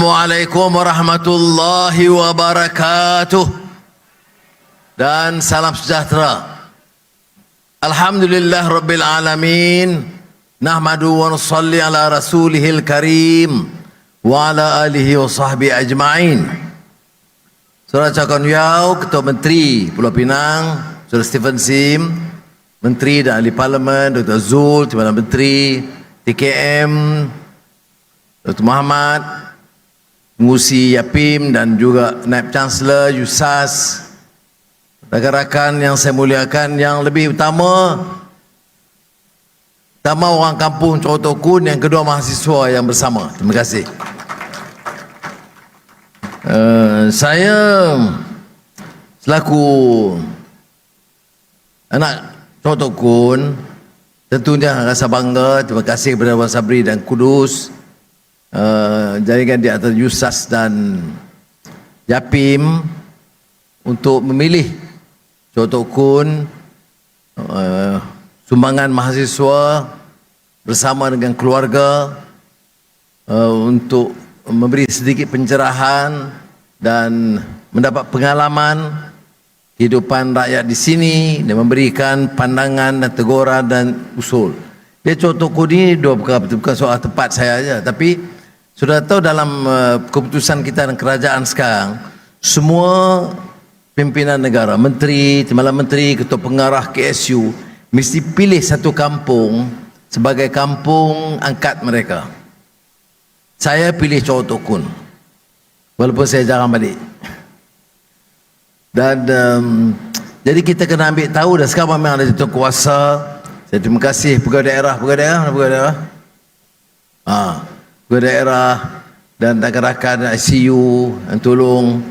Assalamualaikum warahmatullahi wabarakatuh dan salam sejahtera. Alhamdulillah rabbil alamin. Nahmadu wa nusalli ala rasulihil karim wa ala alihi wa sahbihi ajma'in. Saudara Cakon Yau, Ketua Menteri Pulau Pinang, Saudara Stephen Sim, Menteri dan Ahli Parlimen, Dr. Zul, Timbalan Menteri, TKM, Dr. Muhammad, Pengusi Yapim dan juga Naib Chancellor Yusas rakan-rakan yang saya muliakan yang lebih utama utama orang kampung Cotokun yang kedua mahasiswa yang bersama. Terima kasih. Uh, saya selaku anak Cotokun tentunya rasa bangga terima kasih kepada Wan Sabri dan Kudus uh, jaringan di atas Yusas dan Yapim untuk memilih Cotok Kun uh, sumbangan mahasiswa bersama dengan keluarga uh, untuk memberi sedikit pencerahan dan mendapat pengalaman kehidupan rakyat di sini dan memberikan pandangan dan teguran dan usul. Dia Cotok Kun ini dua perkara bukan soal tepat saya saja tapi sudah tahu dalam uh, keputusan kita dan kerajaan sekarang semua pimpinan negara, menteri, timbalan menteri, ketua pengarah KSU mesti pilih satu kampung sebagai kampung angkat mereka. Saya pilih Chow Tokun. Walaupun saya jarang balik. Dan um, jadi kita kena ambil tahu dah sekarang memang ada itu kuasa. Saya terima kasih pegawai daerah, pegawai daerah, pegawai daerah. Ah, pegawai daerah dan rakan-rakan ICU yang tolong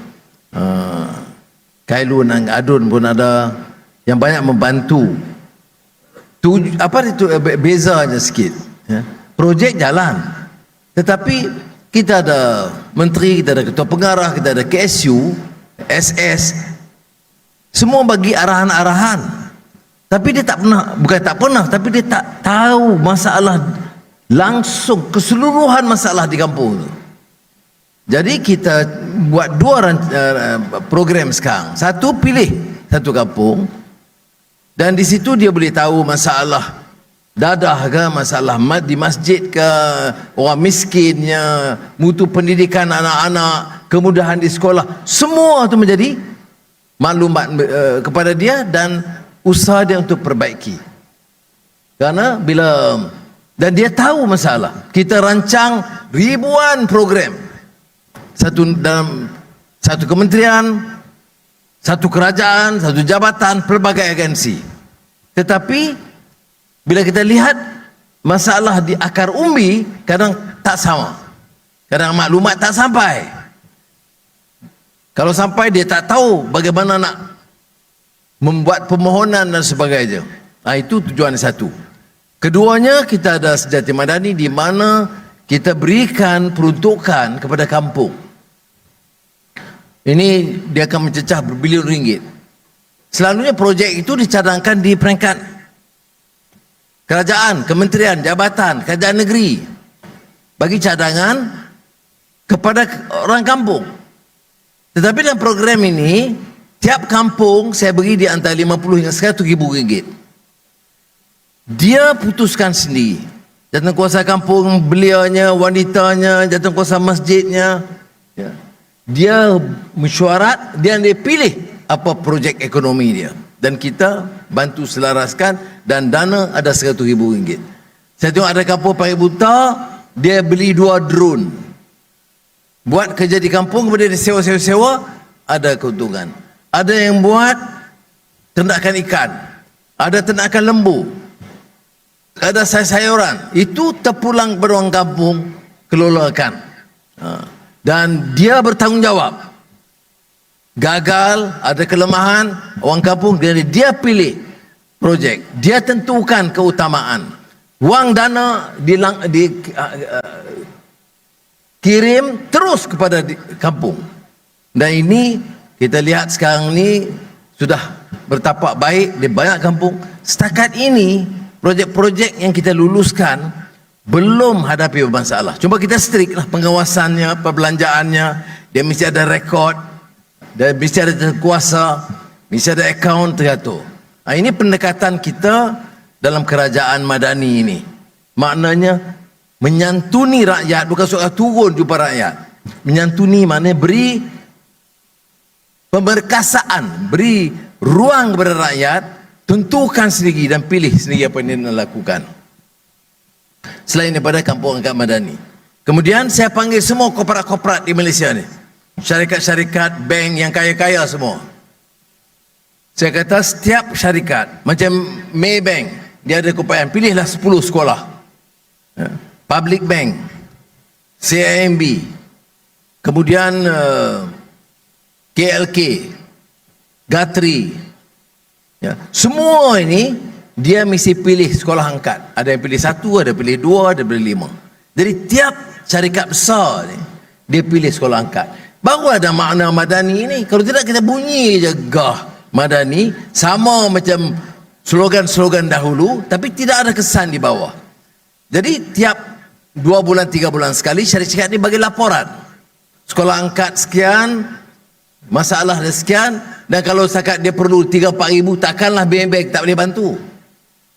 uh, Kailun dan Adun pun ada yang banyak membantu. Tu, apa itu eh, bezanya sikit. Ya. Projek jalan. Tetapi kita ada menteri, kita ada ketua pengarah, kita ada KSU, SS. Semua bagi arahan-arahan. Tapi dia tak pernah, bukan tak pernah, tapi dia tak tahu masalah langsung keseluruhan masalah di kampung itu. Jadi kita buat dua uh, program sekarang. Satu pilih satu kampung dan di situ dia boleh tahu masalah dadah ke, masalah di masjid ke, orang miskinnya, mutu pendidikan anak-anak, kemudahan di sekolah. Semua itu menjadi maklumat uh, kepada dia dan usaha dia untuk perbaiki. Karena bila dan dia tahu masalah. Kita rancang ribuan program satu dalam satu kementerian, satu kerajaan, satu jabatan, pelbagai agensi. Tetapi bila kita lihat masalah di akar umbi kadang tak sama. Kadang maklumat tak sampai. Kalau sampai dia tak tahu bagaimana nak membuat permohonan dan sebagainya. Nah, itu tujuan satu. Keduanya kita ada sejati madani di mana kita berikan peruntukan kepada kampung. Ini dia akan mencecah berbilion ringgit. Selalunya projek itu dicadangkan di peringkat kerajaan, kementerian, jabatan, kerajaan negeri. Bagi cadangan kepada orang kampung. Tetapi dalam program ini, tiap kampung saya beri di antara 50 hingga 100 ribu ringgit. Dia putuskan sendiri. Jatuh kuasa kampung, beliaunya, wanitanya, jatuh kuasa masjidnya. Ya. Dia mesyuarat dia dia pilih apa projek ekonomi dia. Dan kita bantu selaraskan dan dana ada 100 ribu ringgit. Saya tengok ada kampung Pari Buta dia beli dua drone. Buat kerja di kampung kemudian dia sewa-sewa-sewa ada keuntungan. Ada yang buat ternakan ikan. Ada ternakan lembu ada sayur-sayuran itu terpulang kepada orang kampung kelolakan. Ha. Dan dia bertanggungjawab. Gagal ada kelemahan orang kampung dia dia pilih projek. Dia tentukan keutamaan. Wang dana di, di uh, uh, kirim terus kepada kampung. Dan ini kita lihat sekarang ni sudah bertapak baik di banyak kampung. Setakat ini projek-projek yang kita luluskan belum hadapi masalah. Cuma kita strict lah pengawasannya, perbelanjaannya. Dia mesti ada rekod. Dia mesti ada kuasa. Mesti ada akaun teratur. Ha, ini pendekatan kita dalam kerajaan madani ini. Maknanya menyantuni rakyat bukan soal turun jumpa rakyat. Menyantuni maknanya beri pemberkasaan, beri ruang kepada rakyat, tentukan sendiri dan pilih sendiri apa yang nak lakukan selain daripada kampung angkat madani. Kemudian saya panggil semua korporat-korporat di Malaysia ni. Syarikat-syarikat, bank yang kaya-kaya semua. Saya kata setiap syarikat, macam Maybank, dia ada keupayaan, pilihlah 10 sekolah. Ya. Public Bank, CIMB, kemudian uh, KLK, Gatri. Ya. Semua ini dia mesti pilih sekolah angkat. Ada yang pilih satu, ada yang pilih dua, ada yang pilih lima. Jadi tiap syarikat besar ni, dia pilih sekolah angkat. Baru ada makna madani ini. Kalau tidak kita bunyi je gah madani. Sama macam slogan-slogan dahulu. Tapi tidak ada kesan di bawah. Jadi tiap dua bulan, tiga bulan sekali syarikat ini bagi laporan. Sekolah angkat sekian, masalah dia sekian. Dan kalau sakat dia perlu tiga empat ribu, takkanlah BNB tak boleh bantu.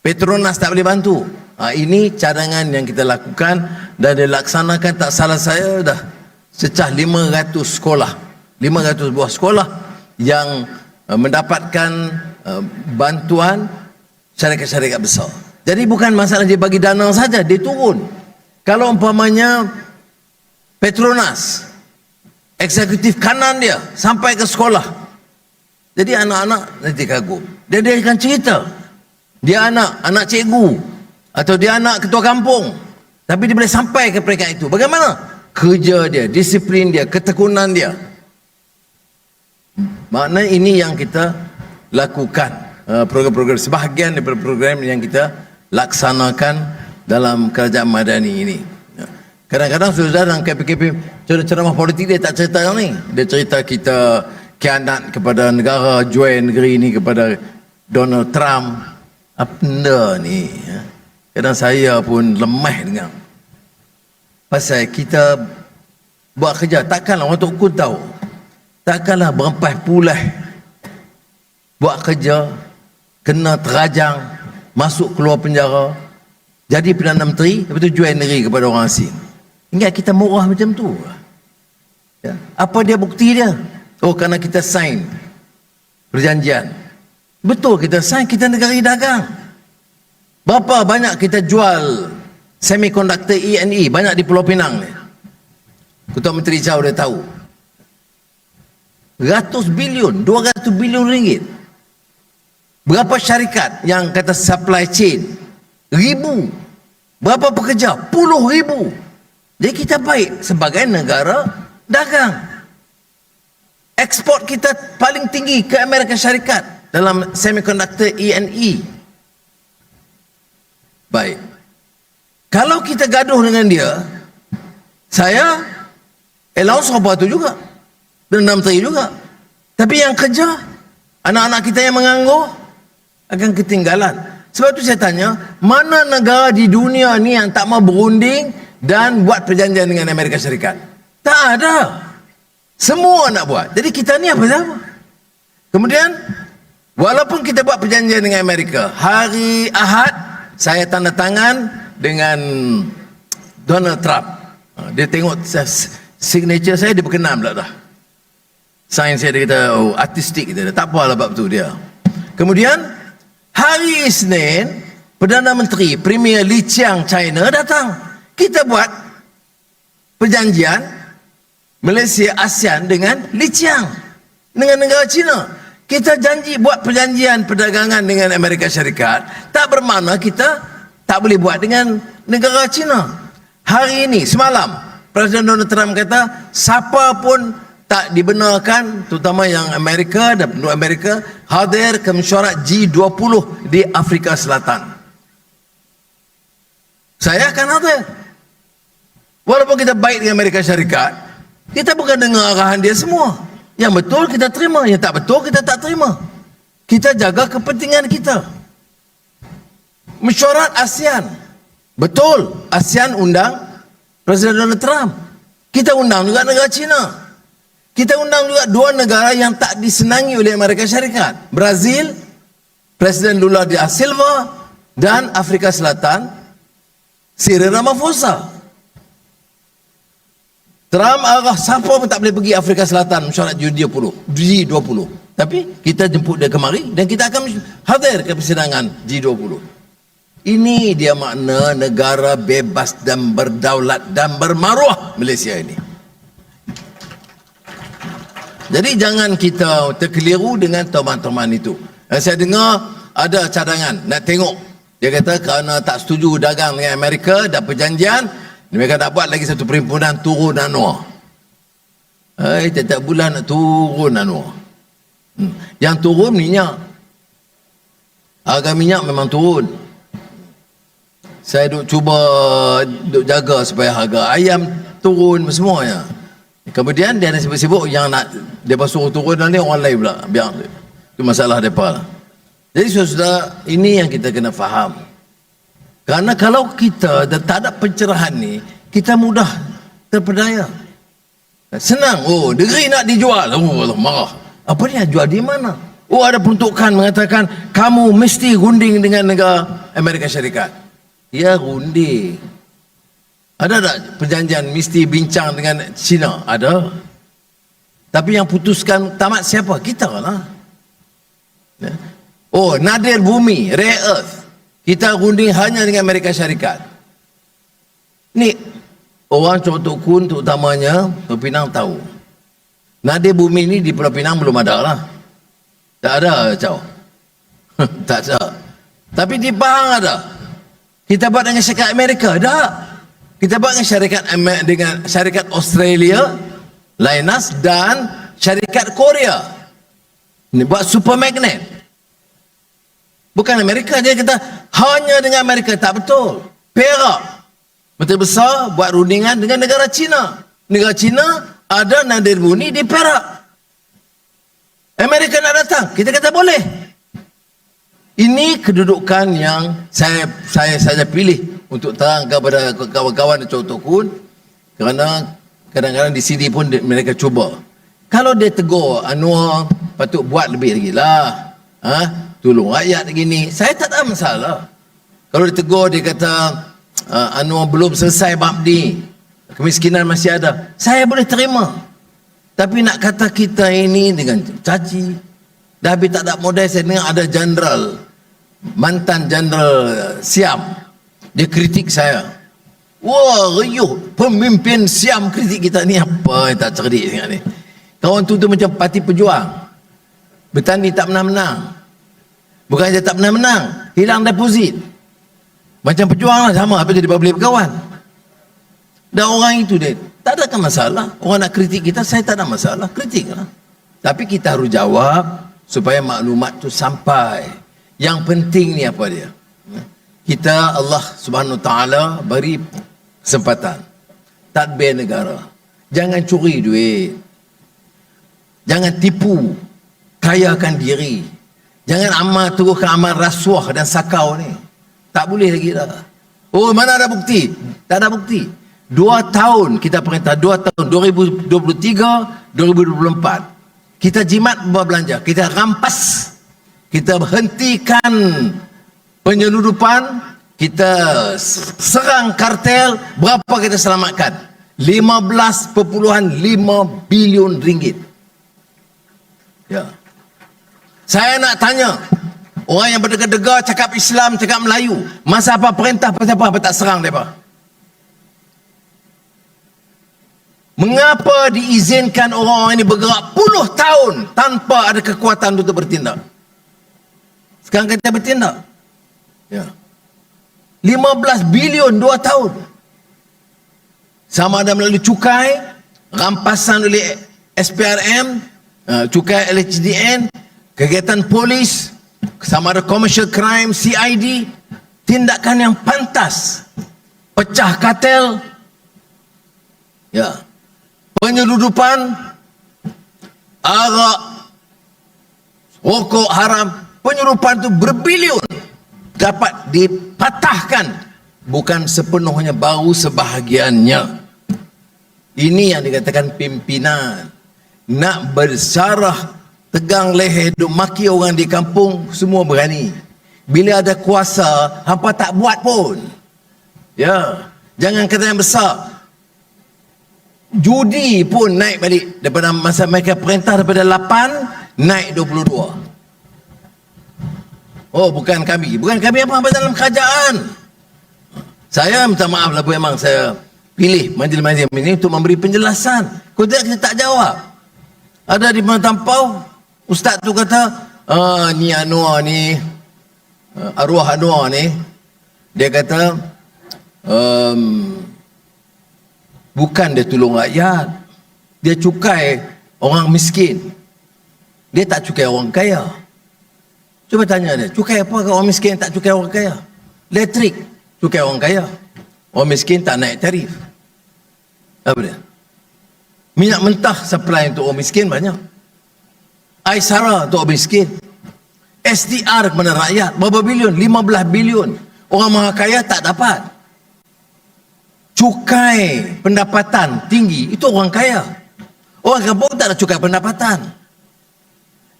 Petronas tak boleh bantu. Ha, ini cadangan yang kita lakukan dan dilaksanakan tak salah saya dah secah 500 sekolah. 500 buah sekolah yang uh, mendapatkan uh, bantuan syarikat-syarikat besar. Jadi bukan masalah dia bagi dana saja, dia turun. Kalau umpamanya Petronas eksekutif kanan dia sampai ke sekolah. Jadi anak-anak nanti kagum. Dia dia akan cerita dia anak, anak cikgu. Atau dia anak ketua kampung. Tapi dia boleh sampai ke peringkat itu. Bagaimana? Kerja dia, disiplin dia, ketekunan dia. Makna ini yang kita lakukan. Uh, program-program sebahagian daripada program yang kita laksanakan dalam kerajaan madani ini. Kadang-kadang sudah dalam KPKP ceramah politik dia tak cerita ni. Dia cerita kita kianat kepada negara, jual negeri ini kepada Donald Trump, apa benda ni ya? kadang saya pun lemah dengar. Pasal kita buat kerja takkanlah orang kun tahu. Takkanlah berempas pulai buat kerja kena terajang masuk keluar penjara jadi Perdana Menteri lepas tu jual negeri kepada orang asing ingat kita murah macam tu ya? apa dia bukti dia oh kerana kita sign perjanjian Betul kita sign, kita negara dagang. Berapa banyak kita jual semiconductor E&E, banyak di Pulau Pinang ni. Ketua Menteri Jauh dia tahu. Ratus bilion, dua ratus bilion ringgit. Berapa syarikat yang kata supply chain? Ribu. Berapa pekerja? Puluh ribu. Jadi kita baik sebagai negara dagang. Ekspor kita paling tinggi ke Amerika Syarikat dalam semiconductor E&E. Baik. Kalau kita gaduh dengan dia, saya allowance apa tu juga. Enam menteri juga. Tapi yang kerja, anak-anak kita yang menganggur, akan ketinggalan. Sebab tu saya tanya, mana negara di dunia ni yang tak mau berunding dan buat perjanjian dengan Amerika Syarikat? Tak ada. Semua nak buat. Jadi kita ni apa sama? Kemudian, Walaupun kita buat perjanjian dengan Amerika, hari Ahad saya tanda tangan dengan Donald Trump. Ha, dia tengok signature saya dia berkenan pula dah. Sign saya dia kata oh, artistik kita. Tak apalah bab tu dia. Kemudian hari Isnin Perdana Menteri Premier Li Qiang China datang. Kita buat perjanjian Malaysia ASEAN dengan Li Qiang dengan negara China. Kita janji buat perjanjian perdagangan dengan Amerika Syarikat, tak bermakna kita tak boleh buat dengan negara China. Hari ini, semalam, Presiden Donald Trump kata, siapa pun tak dibenarkan, terutama yang Amerika dan penduduk Amerika, hadir ke mesyuarat G20 di Afrika Selatan. Saya akan hadir. Walaupun kita baik dengan Amerika Syarikat, kita bukan dengar arahan dia semua. Yang betul kita terima, yang tak betul kita tak terima. Kita jaga kepentingan kita. Mesyuarat ASEAN. Betul, ASEAN undang Presiden Donald Trump. Kita undang juga negara China. Kita undang juga dua negara yang tak disenangi oleh Amerika Syarikat. Brazil, Presiden Lula da Silva dan Afrika Selatan, Cyril Ramaphosa. Trump arah siapa pun tak boleh pergi Afrika Selatan mesyuarat G20. G20. Tapi kita jemput dia kemari dan kita akan hadir ke persidangan G20. Ini dia makna negara bebas dan berdaulat dan bermaruah Malaysia ini. Jadi jangan kita terkeliru dengan teman-teman itu. Eh, Saya dengar ada cadangan nak tengok. Dia kata kerana tak setuju dagang dengan Amerika, dah perjanjian, mereka nak buat lagi satu perhimpunan turun Anwar. Eh, tiap-tiap bulan nak turun Anwar. Hmm. Yang turun minyak. Harga minyak memang turun. Saya duk cuba duk jaga supaya harga ayam turun semuanya. Kemudian dia ada sibuk-sibuk yang nak dia suruh turun nanti orang lain pula. Biar itu masalah depa lah. Jadi saudara ini yang kita kena faham. Karena kalau kita dah tak ada pencerahan ni, kita mudah terpedaya. Senang. Oh, negeri nak dijual. Oh, Allah, marah. Apa dia jual di mana? Oh, ada peruntukan mengatakan kamu mesti runding dengan negara Amerika Syarikat. Ya, runding. Ada tak perjanjian mesti bincang dengan China? Ada. Tapi yang putuskan tamat siapa? Kita lah. Ya. Oh, nadir bumi, rare earth. Kita runding hanya dengan Amerika Syarikat. Ni orang Cotok Kun terutamanya Pulau Pinang tahu. Nadir bumi ni di Pulau Pinang belum ada lah. Tak ada, Chow. tak ada. Tapi di Pahang ada. Kita buat dengan syarikat Amerika, ada. Kita buat dengan syarikat dengan syarikat Australia, Linus dan syarikat Korea. Ini buat super magnet. Bukan Amerika dia kata hanya dengan Amerika tak betul. Perak betul besar buat rundingan dengan negara Cina. Negara Cina ada nadir buni di Perak. Amerika nak datang, kita kata boleh. Ini kedudukan yang saya saya saja pilih untuk terang kepada kawan-kawan di Contoh Kun kerana kadang-kadang di sini pun mereka cuba. Kalau dia tegur Anwar patut buat lebih lagi lah. Ha? Tolong rakyat begini. Saya tak ada masalah. Kalau dia tegur dia kata uh, Anwar belum selesai bab ni. Kemiskinan masih ada. Saya boleh terima. Tapi nak kata kita ini dengan caci. Dah habis tak ada modal saya dengar ada jeneral. Mantan jeneral Siam. Dia kritik saya. Wah, riuh. Pemimpin Siam kritik kita ni apa yang tak cerdik sangat ni. Kawan tu tu macam parti pejuang. Bertani tak pernah menang. Bukan saja tak pernah menang. Hilang deposit. Macam pejuang lah sama. Apa jadi boleh berkawan. Dan orang itu dia. Tak ada masalah. Orang nak kritik kita, saya tak ada masalah. Kritik lah. Tapi kita harus jawab supaya maklumat tu sampai. Yang penting ni apa dia? Kita Allah Subhanahu Taala beri kesempatan. Tadbir negara. Jangan curi duit. Jangan tipu. Kayakan diri. Jangan amal teruskan amal rasuah dan sakau ni. Tak boleh lagi dah. Oh mana ada bukti? Tak ada bukti. Dua tahun kita perintah. Dua tahun. 2023, 2024. Kita jimat berbelanja. Kita rampas. Kita hentikan penyeludupan. Kita serang kartel. Berapa kita selamatkan? 15.5 bilion ringgit. Ya. Saya nak tanya orang yang berdegar-degar cakap Islam, cakap Melayu, masa apa perintah pasal apa, apa tak serang mereka? Mengapa diizinkan orang-orang ini bergerak puluh tahun tanpa ada kekuatan untuk bertindak? Sekarang kita bertindak. Ya. 15 bilion dua tahun. Sama ada melalui cukai, rampasan oleh SPRM, uh, cukai LHDN, kegiatan polis, sama ada commercial crime, CID, tindakan yang pantas, pecah kartel, ya, penyeludupan, arak, rokok haram, penyeludupan itu berbilion dapat dipatahkan bukan sepenuhnya baru sebahagiannya. Ini yang dikatakan pimpinan. Nak bersarah, tegang leher, duk maki orang di kampung, semua berani. Bila ada kuasa, hampa tak buat pun. Ya, jangan kata yang besar. Judi pun naik balik daripada masa mereka perintah daripada 8 naik 22. Oh, bukan kami. Bukan kami apa-apa dalam kerajaan. Saya minta maaf lah memang saya pilih majlis-majlis ini untuk memberi penjelasan. Kau tidak kita tak jawab. Ada di mana tampau, ustaz tu kata, ah, ni Anwar ni, uh, arwah Anwar ni, dia kata, um, bukan dia tolong rakyat, dia cukai orang miskin. Dia tak cukai orang kaya. Cuba tanya dia, cukai apa orang miskin tak cukai orang kaya? Elektrik, cukai orang kaya. Orang miskin tak naik tarif. Apa dia? Minyak mentah supply untuk orang miskin banyak. Aisara untuk orang miskin. SDR kepada rakyat. Berapa bilion? 15 bilion. Orang maha kaya tak dapat. Cukai pendapatan tinggi. Itu orang kaya. Orang kampung tak ada cukai pendapatan.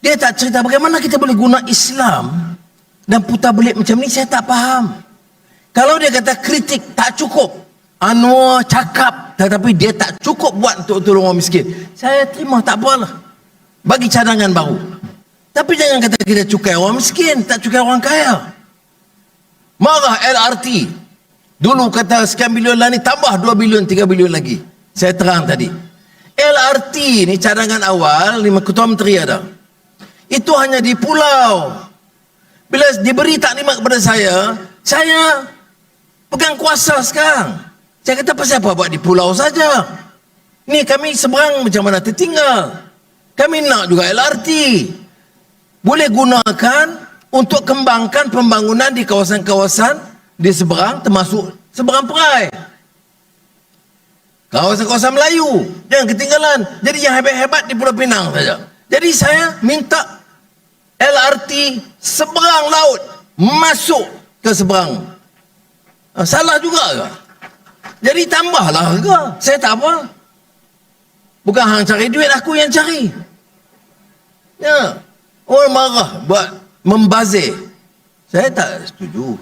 Dia tak cerita bagaimana kita boleh guna Islam dan putar belik macam ni. Saya tak faham. Kalau dia kata kritik tak cukup. Anwar cakap tetapi dia tak cukup buat untuk tolong orang miskin. Saya terima tak apalah. Bagi cadangan baru. Tapi jangan kata kita cukai orang miskin, tak cukai orang kaya. Marah LRT. Dulu kata sekian bilion lah ni tambah 2 bilion, 3 bilion lagi. Saya terang tadi. LRT ni cadangan awal, lima ketua menteri ada. Itu hanya di pulau. Bila diberi taklimat kepada saya, saya pegang kuasa sekarang. Saya kata pasal apa buat di pulau saja. Ni kami seberang macam mana tertinggal. Kami nak juga LRT. Boleh gunakan untuk kembangkan pembangunan di kawasan-kawasan di seberang termasuk seberang perai. Kawasan-kawasan Melayu. Jangan ketinggalan. Jadi yang hebat-hebat di Pulau Pinang saja. Jadi saya minta LRT seberang laut masuk ke seberang Ah, salah juga ke? Jadi tambahlah ke? Saya tak apa. Bukan hang cari duit, aku yang cari. Ya. Orang marah buat membazir. Saya tak setuju.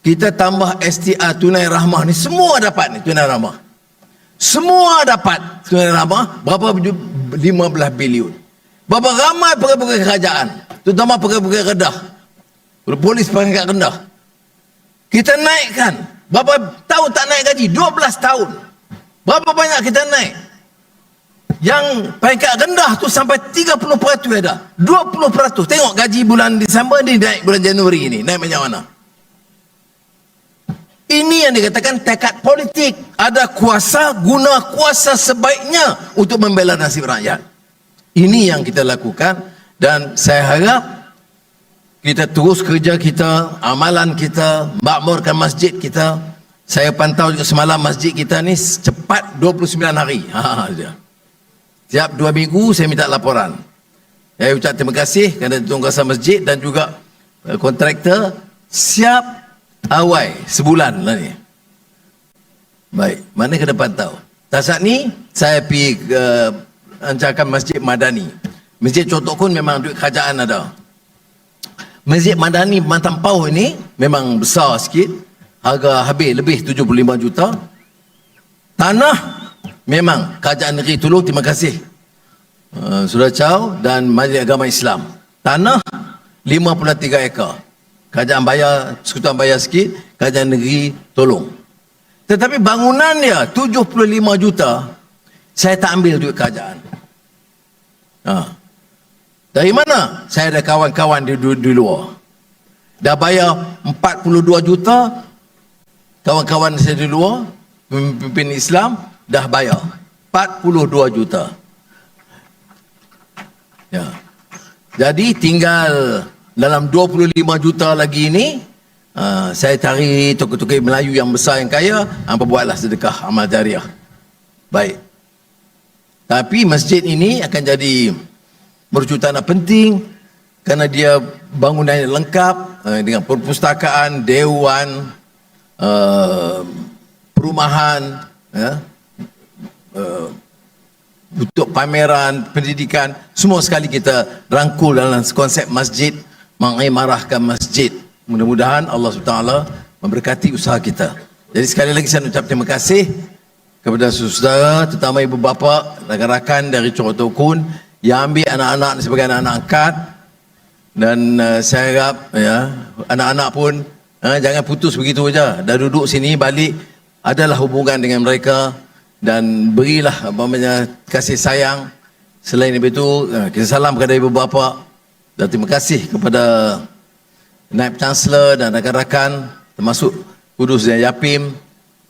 Kita tambah STA tunai rahmah ni semua dapat ni tunai rahmah. Semua dapat tunai rahmah berapa 15 bilion. Berapa ramai pegawai-pegawai kerajaan, terutama pegawai-pegawai redah. Polis pangkat rendah. Kita naikkan. Berapa tahun tak naik gaji? 12 tahun. Berapa banyak kita naik? Yang peringkat rendah tu sampai 30% ada. 20%. Tengok gaji bulan Disember ni naik bulan Januari ni. Naik macam mana? Ini yang dikatakan tekad politik. Ada kuasa, guna kuasa sebaiknya untuk membela nasib rakyat. Ini yang kita lakukan dan saya harap kita terus kerja kita, amalan kita, makmurkan masjid kita. Saya pantau juga semalam masjid kita ni cepat 29 hari. Ha, dia. Siap dua minggu saya minta laporan. Saya ucap terima kasih kerana tuan masjid dan juga uh, kontraktor siap awal sebulan lah ni. Baik, mana kena pantau? Tak saat ni saya pergi uh, ancakan masjid Madani. Masjid contoh pun memang duit kerajaan ada. Masjid Madani Matan Pau ini memang besar sikit. Harga habis lebih 75 juta. Tanah memang kerajaan negeri tolong terima kasih. Uh, Sudah Chow dan Majlis Agama Islam. Tanah 53 ekar. Kerajaan bayar, sekutuan bayar sikit, kerajaan negeri tolong. Tetapi bangunan dia 75 juta, saya tak ambil duit kerajaan. Ha. Dari mana? Saya ada kawan-kawan di, di, di luar. Dah bayar 42 juta. Kawan-kawan saya di luar, pemimpin Islam, dah bayar 42 juta. Ya. Jadi tinggal dalam 25 juta lagi ini, uh, saya cari tokoh-tokoh Melayu yang besar yang kaya, apa buatlah sedekah amal jariah. Baik. Tapi masjid ini akan jadi merujuk tanah penting kerana dia bangunan yang lengkap uh, dengan perpustakaan, dewan, uh, perumahan, ya, uh, untuk pameran, pendidikan, semua sekali kita rangkul dalam konsep masjid, mengimarahkan masjid. Mudah-mudahan Allah SWT memberkati usaha kita. Jadi sekali lagi saya ucap terima kasih kepada saudara, terutama ibu bapa, rakan-rakan dari Corot Tukun yang ambil anak-anak sebagai anak-anak angkat dan uh, saya harap ya anak-anak pun uh, jangan putus begitu saja. Dah duduk sini balik adalah hubungan dengan mereka dan berilah apa kasih sayang. Selain itu uh, kita salam kepada ibu bapa dan terima kasih kepada Naib Chancellor dan rakan-rakan termasuk Kudus dan Yapim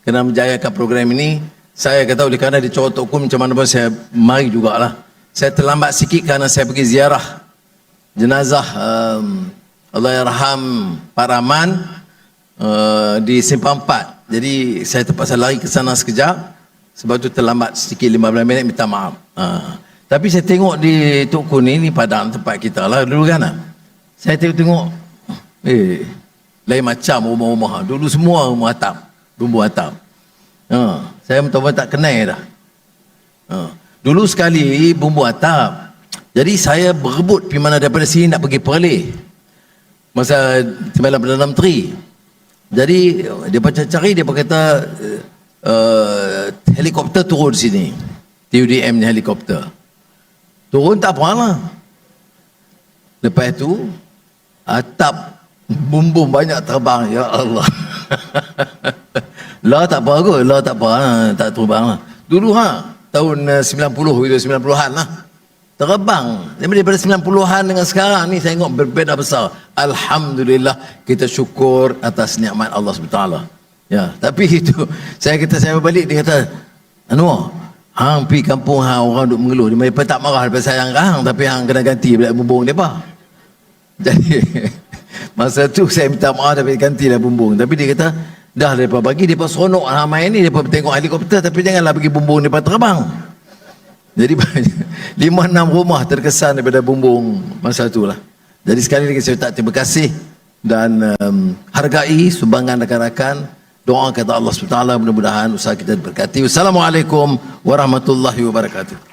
kena menjayakan program ini. Saya kata oleh kerana di Corot Hukum macam mana pun saya mari jugalah. Saya terlambat sikit kerana saya pergi ziarah jenazah um, Allah Yarham Pak Rahman uh, di Simpang 4. Jadi saya terpaksa lari ke sana sekejap sebab tu terlambat sedikit 15 minit minta maaf. Uh, tapi saya tengok di Tok Kun ni, ni padang tempat kita lah dulu kan. Saya tengok-tengok eh lain macam rumah-rumah. Dulu semua rumah atap, bumbu atap. Uh, saya betul-betul tak kenal dah. Uh, dulu sekali bumbu atap. Jadi saya berebut pergi mana daripada sini nak pergi Perlis. Masa semalam Perdana Menteri. Jadi dia baca cari dia kata uh, helikopter turun sini. TUDM ni helikopter. Turun tak apa lah. Lepas tu atap bumbung banyak terbang ya Allah. lah tak apa kot, lah tak apa lah. tak terbang lah. Dulu ha, tahun uh, 90 itu 90-an lah. Terbang. Daripada 90-an dengan sekarang ni saya tengok berbeza besar. Alhamdulillah kita syukur atas nikmat Allah SWT. Ya, tapi itu saya kata saya balik dia kata Anwar, hang pi kampung hang orang duk mengeluh dia mereka tak marah lepas sayang hang tapi hang kena ganti bila bumbung depa. Jadi masa tu saya minta maaf tapi gantilah bumbung tapi dia kata dah depa bagi depa seronok hang main ni depa tengok helikopter tapi janganlah bagi bumbung depa terbang. Jadi lima enam rumah terkesan daripada bumbung masa tu lah. Jadi sekali lagi saya ucap terima kasih dan um, hargai sumbangan rakan-rakan. Doa kata Allah SWT mudah-mudahan usaha kita diberkati. Wassalamualaikum warahmatullahi wabarakatuh.